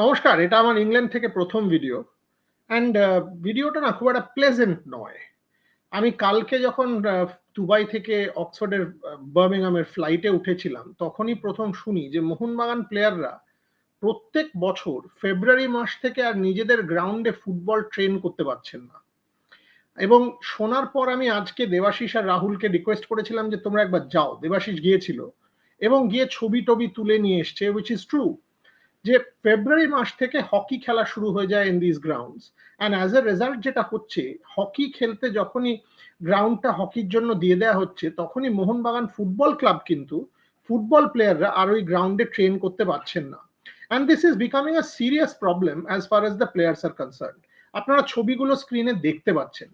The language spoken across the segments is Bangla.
নমস্কার, এটা আমার ইংল্যান্ড থেকে প্রথম ভিডিও অ্যান্ড ভিডিওটা না খুব একটা প্লেজেন্ট নয়। আমি কালকে যখন দুবাই থেকে অক্সফোর্ডের বার্মিংহামের ফ্লাইটে উঠেছিলাম, তখনই প্রথম শুনি যে মোহনবাগান প্লেয়াররা প্রত্যেক বছর ফেব্রুয়ারি মাস থেকে আর নিজেদের গ্রাউন্ডে ফুটবল ট্রেন করতে পারছেন না। এবং শোনার পর আমি আজকে দেবাশিস আর রাহুলকে রিকোয়েস্ট করেছিলাম যে তোমরা একবার যাও। দেবাশিস গিয়েছিল এবং গিয়ে ছবি টবি তুলে নিয়ে এসছে উইচ ইজ ট্রু যে ফেব্রুয়ারি মাস থেকে হকি খেলা শুরু হয়ে যায় in this grounds and as a result যেটা হচ্ছে, হকি খেলতে যখনই গ্রাউন্ডটা হকির জন্য দিয়ে দেওয়া হচ্ছে, তখনই মোহনবাগান ফুটবল ক্লাব কিন্তু ফুটবল প্লেয়াররা আর ওই গ্রাউন্ডে ট্রেন করতে পারছেন না। And this is becoming a serious problem as far as the players are concern আপনারা ছবিগুলো স্ক্রিনে দেখতে পাচ্ছেন।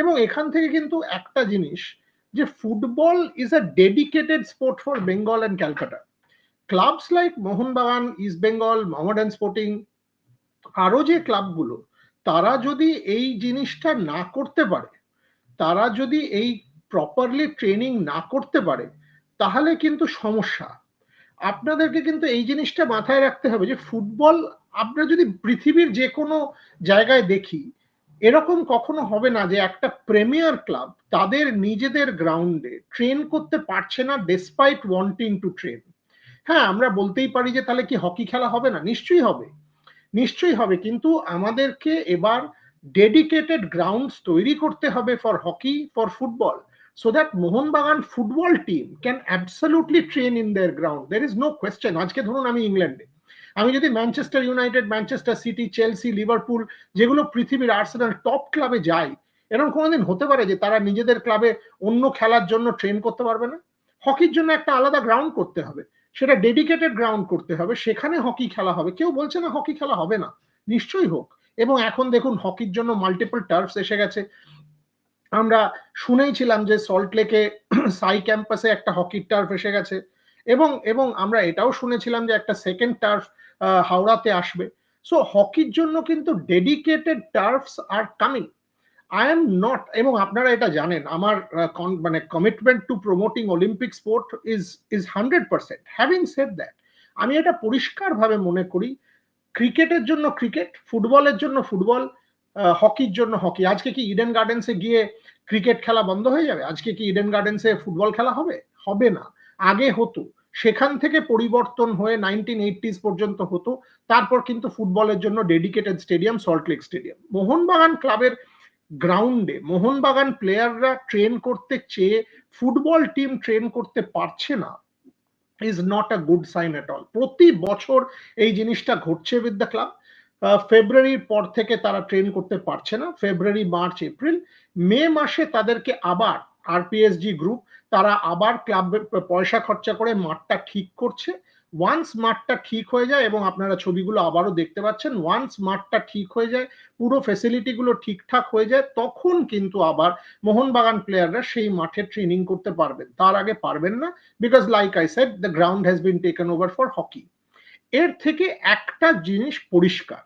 এবং এখান থেকে কিন্তু একটা জিনিস, যে football is a dedicated sport for Bengal and Calcutta clubs like Mohun Bagan East Bengal Mohammedan Sporting আরও যে ক্লাবগুলো তারা যদি এই জিনিসটা না করতে পারে, তারা যদি এই প্রপারলি ট্রেনিং না করতে পারে, তাহলে কিন্তু সমস্যা। আপনাদেরকে কিন্তু এই জিনিসটা মাথায় রাখতে হবে যে ফুটবল আমরা যদি পৃথিবীর যে কোনো জায়গায় দেখি, এরকম কখনো হবে না যে একটা প্রিমিয়ার ক্লাব তাদের নিজেদের গ্রাউন্ডে ট্রেন করতে পারছে না ডেসপাইট ওয়ান্টিং টু ট্রেন হ্যাঁ আমরা বলতেই পারি যে তাহলে কি হকি খেলা হবে না? নিশ্চয়ই হবে। নিশ্চয়ই হবে, কিন্তু আমাদেরকে এবার ডেডিকেটেড গ্রাউন্ডস তৈরি করতে হবে for hockey for football so that Mohun Bagan football team can absolutely train in their ground there is no question আজকে ধরুন আমি ইংল্যান্ডে। আমি যদি Manchester United Manchester City Chelsea Liverpool যেগুলো পৃথিবীর আর্সেনাল টপ ক্লাবে যাই এরকম কোনোদিন হতে পারে যে তারা নিজেদের ক্লাবে অন্য খেলার জন্য ট্রেন করতে পারবে না? হকির জন্য একটা আলাদা গ্রাউন্ড করতে হবে। সেটা ডেডিকেটেড গ্রাউন্ড করতে হবে, সেখানে হকি খেলা হবে। কেউ বলছে না হকি খেলা হবে না, নিশ্চয়ই হোক। এবং এখন দেখুন হকির জন্য মাল্টিপল টার্ফস এসে গেছে। আমরা শুনেইছিলাম যে সল্ট লেকে সাই ক্যাম্পাসে একটা হকির টার্ফ এসে গেছে। এবং এবং আমরা এটাও শুনেছিলাম যে একটা সেকেন্ড টার্ফ হাওড়াতে আসবে। সো হকির জন্য কিন্তু dedicated turfs are coming I am not এবং আপনারা এটা জানেন, আমার মানে commitment to promoting Olympic sport is is hundred percent having said that আমি এটা পরিষ্কারভাবে মনে করি, ক্রিকেটের জন্য ক্রিকেট, ফুটবলের জন্য ফুটবল হকির জন্য হকি। আজকে কি ইডেন গার্ডেন্সে গিয়ে ক্রিকেট খেলা বন্ধ হয়ে যাবে? আজকে কি ইডেন গার্ডেন্সে ফুটবল খেলা হবে? হবে না। আগে হতো। সেখান থেকে পরিবর্তন হয়ে নাইনটিন এইটিস পর্যন্ত হতো। তারপর কিন্তু ফুটবলের জন্য dedicated stadium Salt Lake stadium Mohun Bagan ক্লাবের গ্রাউন্ডে মোহনবাগান প্লেয়াররা ট্রেন করতে চেয়ে ফুটবল টিম ট্রেন করতে পারছে না is not a good sign at all প্রতি বছর এই জিনিসটা ঘটছে উইথ দ্য ক্লাব ফেব্রুয়ারির পর থেকে তারা ট্রেন করতে পারছে না। ফেব্রুয়ারি মার্চ এপ্রিল মে মাসে তাদেরকে আবার আরপিএসজি গ্রুপ তারা আবার ক্লাব পয়সা খরচা করে মাঠটা ঠিক করছে। ওয়ান্স মাঠটা ঠিক হয়ে যায় এবং আপনারা ছবিগুলো আবারও দেখতে পাচ্ছেন। ওয়ান্স মাঠটা ঠিক হয়ে যায়, পুরো ফেসিলিটি গুলো ঠিকঠাক হয়ে যায়, তখন কিন্তু আবার মোহনবাগান প্লেয়াররা সেই মাঠে ট্রেনিং করতে পারবেন। তার আগে পারবেন না because like I said the ground has been taken over for hockey এর থেকে একটা জিনিস পরিষ্কার,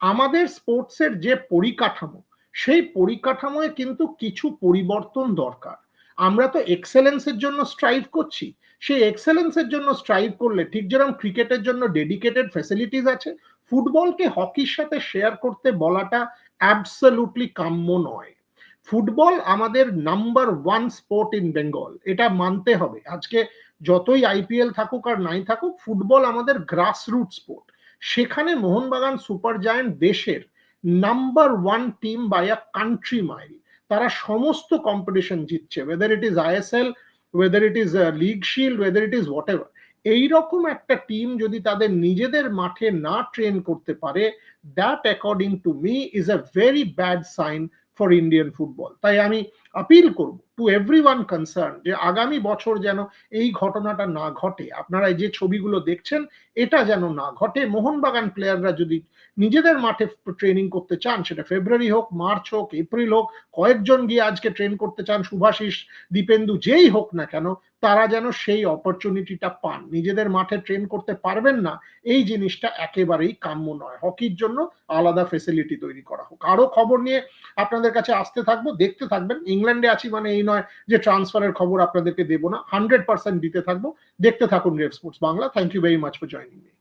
আমাদের স্পোর্টসের যে পরিকাঠামো, সেই পরিকাঠামোয় কিন্তু কিছু পরিবর্তন দরকার। আমরা তো এক্সেলেন্সের জন্য স্ট্রাইভ করছি। সেই এক্সেলেন্সের জন্য স্ট্রাইভ করলে ঠিক যেরকম ক্রিকেটের জন্য ডেডিকেটেড ফ্যাসিলিটিস আছে ফুটবলকে হকির সাথে শেয়ার করতে বলাটা অ্যাবসলুটলি কাম্য নয়। ফুটবল আমাদের number one sport in Bengal এটা মানতে হবে। আজকে যতই আইপিএল থাকুক আর নাই থাকুক ফুটবল আমাদের গ্রাসরুট স্পোর্ট সেখানে মোহনবাগান সুপার জায়েন্ট দেশের number one team by a country mile তারা সমস্ত কম্পিটিশন জিতছে whether it is ISL whether it is league shield whether it is whatever এইরকম একটা টিম যদি তাদের নিজেদের মাঠে না ট্রেন করতে পারে that according to me is a very bad sign for Indian football তাই আমি আপিল করব টু এভরি ওয়ান কনসার্ন যে আগামী বছর যেন এই ঘটনাটা না ঘটে। আপনারা যে ছবিগুলো দেখছেন, এটা যেন না ঘটে। মোহনবাগান প্লেয়াররা যদি নিজেদের মাঠে ট্রেনিং করতে চান, সেটা ফেব্রুয়ারি হোক মার্চ হোক এপ্রিল হোক, কয়েকজন গিয়ে আজকে ট্রেন করতে চান সুভাষিস দীপেন্দু, যেই হোক না কেন, তারা যেন সেই অপরচুনিটিটা পান। নিজেদের মাঠে ট্রেন করতে পারবেন না, এই জিনিসটা একেবারেই কাম্য নয়। হকির জন্য আলাদা ফেসিলিটি তৈরি করা হোক। আরও খবর নিয়ে আপনাদের কাছে আসতে থাকব, দেখতে থাকবেন ইংল্যান্ডে আছি মানে এই নয় যে ট্রান্সফারের খবর আপনাদেরকে দেবো না। হান্ড্রেড পার্সেন্ট দিতে থাকব। দেখতে থাকুন red sports Bangla thank you very much for joining me